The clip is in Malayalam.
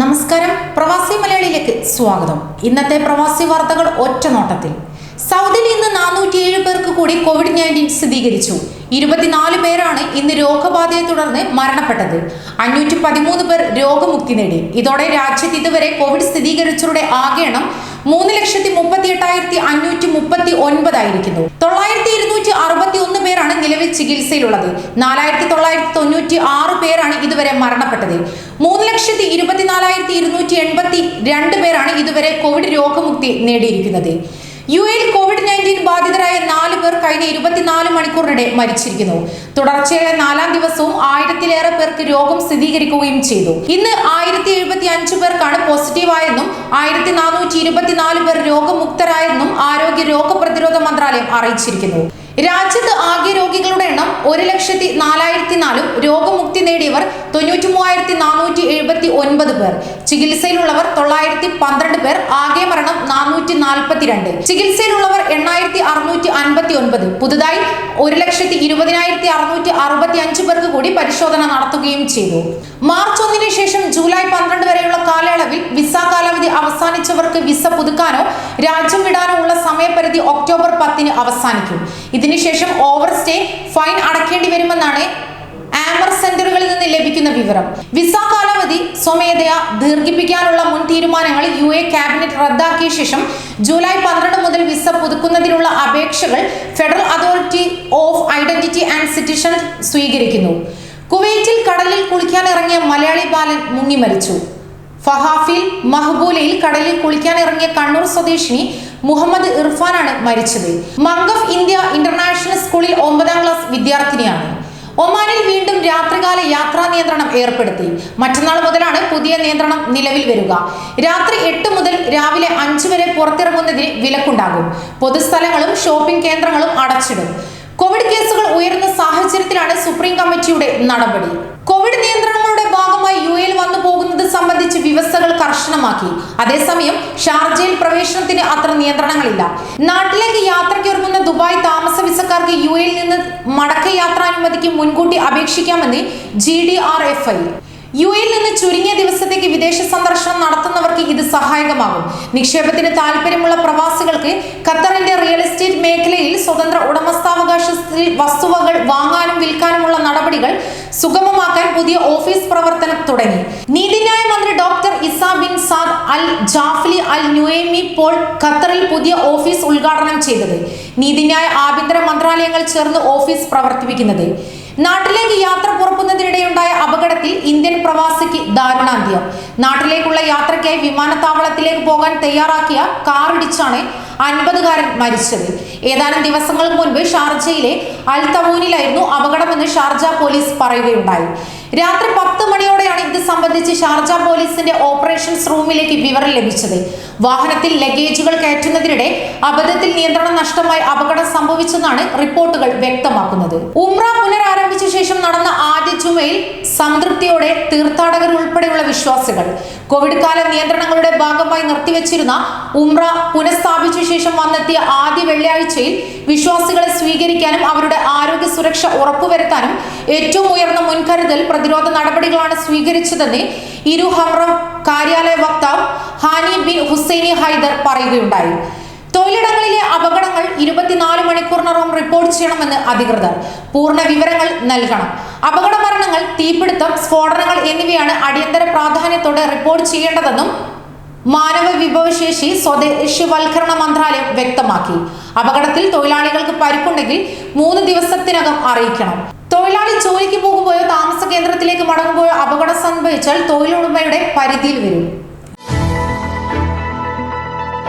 നമസ്കാരം. പ്രവാസി മലയാളിയിലേക്ക് സ്വാഗതം. ഇന്നത്തെ പ്രവാസി വാർത്തകൾ ഒറ്റ നോട്ടത്തിൽ. സൗദിയിൽ ഇന്ന് നാനൂറ്റിയേഴ് പേർക്ക് കൂടി കോവിഡ് നയന്റീൻ സ്ഥിരീകരിച്ചു. ഇരുപത്തിനാല് പേരാണ് ഇന്ന് രോഗബാധയെ തുടർന്ന് മരണപ്പെട്ടത്. അഞ്ഞൂറ്റി പതിമൂന്ന് പേർ രോഗമുക്തി നേടി. ഇതോടെ രാജ്യത്ത് ഇതുവരെ കോവിഡ് സ്ഥിരീകരിച്ചവരുടെ ആകെ എണ്ണം മൂന്ന് ലക്ഷത്തി മുപ്പത്തി എട്ടായിരത്തി അഞ്ഞൂറ്റി മുപ്പത്തി ഒൻപതായിരിക്കുന്നു തൊള്ളായിരത്തി ഇരുന്നൂറ്റി അറുപത്തി ഒന്ന് പേരാണ് നിലവിൽ ചികിത്സയിലുള്ളത്. നാലായിരത്തി തൊള്ളായിരത്തി തൊണ്ണൂറ്റി ആറ് പേരാണ് ഇതുവരെ മരണപ്പെട്ടത്. മൂന്ന് ലക്ഷത്തി ഇരുപത്തിനാലായിരത്തി ഇരുന്നൂറ്റി എൺപത്തി രണ്ട് പേരാണ് ഇതുവരെ കോവിഡ് രോഗമുക്തി നേടിയിരിക്കുന്നത്. യു എയിൽ കോവിഡ് നയന്റീൻ ബാധിതരായ നാല് പേർ കഴിഞ്ഞ ഇരുപത്തിനാല് മണിക്കൂറിനിടെ മരിച്ചിരിക്കുന്നു. തുടർച്ചയായ നാലാം ദിവസവും ആയിരത്തിലേറെ പേർക്ക് രോഗം സ്ഥിരീകരിക്കുകയും ചെയ്തു. ഇന്ന് ആയിരത്തി എഴുപത്തി അഞ്ച് പേർക്കാണ് പോസിറ്റീവായെന്നും ആയിരത്തി നാനൂറ്റി ഇരുപത്തിനാല് പേർ രോഗമുക്തരായെന്നും ആരോഗ്യ രോഗപ്രതിരോധ മന്ത്രാലയം അറിയിച്ചിരിക്കുന്നു. രാജ്യത്ത് ആകെ രോഗികളുടെ എണ്ണം ഒരു ലക്ഷത്തി നാലായിരത്തി നാലും രോഗമുക്തി നേടിയവർ തൊണ്ണൂറ്റി മൂവായിരത്തി നാനൂറ്റി എഴുപത്തി ഒൻപത് പേർ. ചികിത്സയിലുള്ളവർ തൊള്ളായിരത്തി പന്ത്രണ്ട് പേർ ആകെ മരണം നാനൂറ്റി നാൽപ്പത്തിരണ്ട്. ചികിത്സയിലുള്ളവർ എണ്ണായിരത്തി അറുന്നൂറ്റി അൻപത്തി ഒൻപത്. പുതുതായി ഒരു ലക്ഷത്തി ഇരുപതിനായിരത്തി അറുന്നൂറ്റി അറുപത്തി അഞ്ച് പേർക്ക് കൂടി പരിശോധന നടത്തുകയും ചെയ്തു. മാർച്ച് ഒന്നിന് ശേഷം ജൂലൈ പന്ത്രണ്ട് വരെയുള്ള കാലയളവിൽ വിസ കാലാവധി അവസാനിച്ചവർക്ക് വിസ പുതുക്കാനോ രാജ്യം വിടാനോ സമയപരിധി ഒക്ടോബർ പത്തിന് അവസാനിക്കും. ഇതിനുശേഷം ഓവർ സ്റ്റേ ഫൈൻ അടക്കേണ്ടി വരുമെന്നാണ് ആമർ സെന്ററുകളിൽ നിന്ന് ലഭിക്കുന്ന വിവരം. വിസ കാലാവധി സ്വമേധയാ ദീർഘിപ്പിക്കാനുള്ള മുൻ തീരുമാനങ്ങൾ യു എ ക്യാബിനറ്റ് റദ്ദാക്കിയ ശേഷം ജൂലൈ പന്ത്രണ്ട് മുതൽ വിസ പുതുക്കുന്നതിനുള്ള അപേക്ഷകൾ Federal Authority of Identity and Citizen സ്വീകരിക്കുന്നു. കുവൈറ്റിൽ കടലിൽ കുളിക്കാൻ ഇറങ്ങിയ മലയാളി ബാലൻ മുങ്ങി മരിച്ചു ഫഹാഫിൽ മഹബൂലയിൽ കടലിൽ കുളിക്കാൻ ഇറങ്ങിയ കണ്ണൂർ സ്വദേശിനി മുഹമ്മദ് ഇർഫാനാണ് മരിച്ചത്. മംഗഫ് ഇന്ത്യ ഇന്റർനാഷണൽ സ്കൂളിൽ ഒമ്പതാം ക്ലാസ് വിദ്യാർത്ഥിനിയാണ്. ഒമാനിൽ വീണ്ടും രാത്രികാല യാത്രാ നിയന്ത്രണം ഏർപ്പെടുത്തി. മറ്റന്നാൾ മുതലാണ് പുതിയ നിയന്ത്രണം നിലവിൽ വരിക. രാത്രി എട്ട് മുതൽ രാവിലെ അഞ്ചു വരെ പുറത്തിറങ്ങുന്നതിന് വിലക്കുണ്ടാകും. പൊതുസ്ഥലങ്ങളും ഷോപ്പിംഗ് കേന്ദ്രങ്ങളും അടച്ചിടും. കോവിഡ് കേസുകൾ ഉയരുന്ന സാഹചര്യത്തിലാണ് സുപ്രീം കമ്മിറ്റിയുടെ നടപടി. കോവിഡ് ഭാഗമായി യു എയിൽ വന്നു പോകുന്നത് സംബന്ധിച്ച് വ്യവസ്ഥകൾ കർശനമാക്കി. അതേസമയം ഷാർജയിൽ പ്രവേശനത്തിന് അത്ര നിയന്ത്രണങ്ങളില്ല. നാട്ടിലേക്ക് യാത്രയ്ക്കൊരുങ്ങുന്ന ദുബായ് താമസ വിസക്കാർക്ക് യു എയിൽ നിന്ന് മടക്ക യാത്രാനുമതിക്ക് മുൻകൂട്ടി അപേക്ഷിക്കാമെന്ന് G D R F I. U എയിൽ നിന്ന് ചുരുങ്ങിയ ദിവസത്തേക്ക് വിദേശ സന്ദർശനം നടത്തുന്നവർക്ക് ഇത് സഹായകമാകും. നിക്ഷേപത്തിന് താല്പര്യമുള്ള പ്രവാസികൾക്ക് ഖത്തറിന്റെ റിയൽ എസ്റ്റേറ്റ് മേഖലയിൽ സ്വതന്ത്ര ഉടമസ്ഥാവകാശത്തിൽ വസ്തുവകൾ വാങ്ങാനും വിൽക്കാനുമുള്ള നടപടികൾ സുഗമമാക്കാൻ പുതിയ ഓഫീസ് പ്രവർത്തനം തുടങ്ങി. നീതിന്യായ മന്ത്രി doctor Isa bin Saad Al Jafli Al Nuaimi Paul ഖത്തറിൽ പുതിയ ഓഫീസ് ഉദ്ഘാടനം ചെയ്തത്. നീതിന്യായ ആഭ്യന്തര മന്ത്രാലയങ്ങൾ ചേർന്ന് ഓഫീസ് പ്രവർത്തിപ്പിക്കുന്നത്. നാട്ടിലേക്ക് യാത്ര പുറപ്പെടുന്നതിനിടെയുണ്ടായ അപകടത്തിൽ ഇന്ത്യൻ പ്രവാസിക്ക് ദാരുണാന്ത്യം. നാട്ടിലേക്കുള്ള യാത്രയ്ക്കായി വിമാനത്താവളത്തിലേക്ക് പോകാൻ തയ്യാറാക്കിയ കാറിടിച്ചാണ് അൻപതുകാരൻ മരിച്ചത്. ഏതാനും ദിവസങ്ങൾക്ക് മുൻപ് ഷാർജയിലെ അൽ തവൂനിലായിരുന്നു അപകടമെന്ന് ഷാർജ പോലീസ് പറയുകയുണ്ടായി. രാത്രി പത്ത് മണിയോടെയാണ് ഷാർജ പോലീസിന്റെ ഓപ്പറേഷൻസ് റൂമിലേക്ക് വിവരം ലഭിച്ചത്. വാഹനത്തിൽ ലഗേജുകൾ കയറ്റുന്നതിനിടെ അബദ്ധത്തിൽ നിയന്ത്രണം നഷ്ടമായി അപകടം സംഭവിച്ചെന്നാണ് റിപ്പോർട്ടുകൾ വ്യക്തമാക്കുന്നത്. ഉംറ പുനരാരംഭിച്ച ശേഷം നടന്ന ആദ്യ ജുമയിൽ സംതൃപ്തിയോടെ തീർത്ഥാടകർ ഉൾപ്പെടെയുള്ള വിശ്വാസികൾ കോവിഡ് കാല നിയന്ത്രണങ്ങളുടെ ഭാഗമായി നിർത്തിവെച്ചിരുന്ന ഉംറ പുനഃസ്ഥാപിച്ച ശേഷം വന്നെത്തിയ ആദ്യ വെള്ളിയാഴ്ചയിൽ വിശ്വാസികളെ സ്വീകരിക്കാനും അവരുടെ സുരക്ഷ ഉറപ്പുവരുത്താനും ഏറ്റവും ഉയർന്ന മുൻകരുതൽ പ്രതിരോധ നടപടികളാണ് സ്വീകരിച്ചതെന്ന് ഇരു കാര്യാലയ വക്താവ് ഹാനി ബിൻ ഹുസൈനി ഹൈദർ പറയുകയുണ്ടായി. തൊഴിലിടങ്ങളിലെ അപകടങ്ങൾ ഇരുപത്തിനാല് മണിക്കൂറിനകം റിപ്പോർട്ട് ചെയ്യണമെന്ന് അധികൃതർ. പൂർണ വിവരങ്ങൾ നൽകണം. അപകട മരണങ്ങൾ തീപിടുത്തം സ്ഫോടനങ്ങൾ എന്നിവയാണ് അടിയന്തര പ്രാധാന്യത്തോടെ റിപ്പോർട്ട് ചെയ്യേണ്ടതെന്നും മാനവ വിഭവശേഷി സ്വദേശവൽക്കരണ മന്ത്രാലയം വ്യക്തമാക്കി. അപകടത്തിൽ തൊഴിലാളികൾക്ക് പരിക്കുണ്ടെങ്കിൽ മൂന്ന് ദിവസത്തിനകം അറിയിക്കണം. തൊഴിലാളി ജോലിക്ക് പോകുമ്പോഴോ താമസ കേന്ദ്രത്തിലേക്ക് മടങ്ങുമ്പോഴോ അപകടം സംഭവിച്ചാൽ തൊഴിലുടമയുടെ പരിധിയിൽ വരും